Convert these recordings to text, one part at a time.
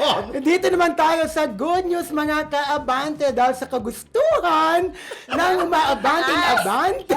Dito naman tayo sa good news mga kaabante dahil sa kagustuhan ng umaabanteng-abante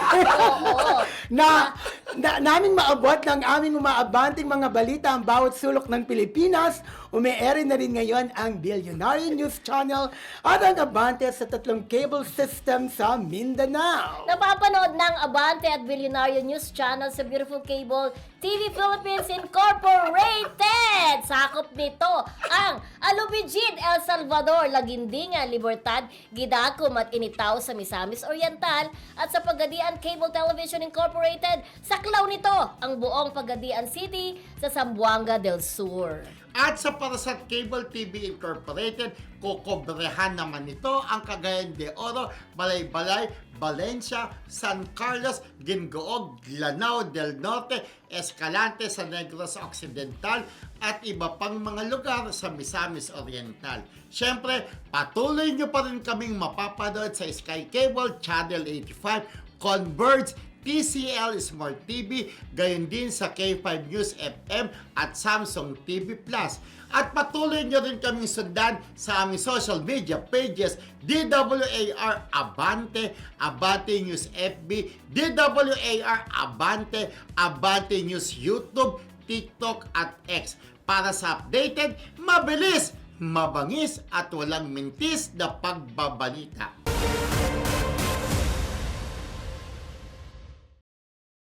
na, na naming maabot ng aming umaabanting mga balita ang bawat sulok ng Pilipinas. Umeere na rin ngayon ang Billionaire News Channel at ang Abante sa tatlong cable system sa Mindanao. Napapanood ng Abante at Billionaire News Channel sa Beautiful Cable TV Philippines Incorporated. Sakop nito ang Alubijid, El Salvador, Lagindingan, Libertad, Gidacum at Initaw sa Misamis Oriental at sa Pagadian Cable Television Incorporated. Saklaw nito ang buong Pagadian City sa Zamboanga del Sur. At sa Parasat Cable TV Incorporated, kukobrehan naman ito ang Cagayan de Oro, Balay-Balay, Valencia, San Carlos, Gingoog, Lanao del Norte, Escalante sa Negros Occidental at iba pang mga lugar sa Misamis Oriental. Siyempre, patuloy nyo pa rin kaming mapapanood sa Sky Cable Channel 85, Converge, TCL Smart TV, gayon din sa K5 News FM at Samsung TV Plus. At patuloy nyo rin kaming sundan sa aming social media pages DWAR Abante, Abante News FB, DWAR Abante, Abante News YouTube, TikTok at X para sa updated, mabilis, mabangis at walang mintis na pagbabalita.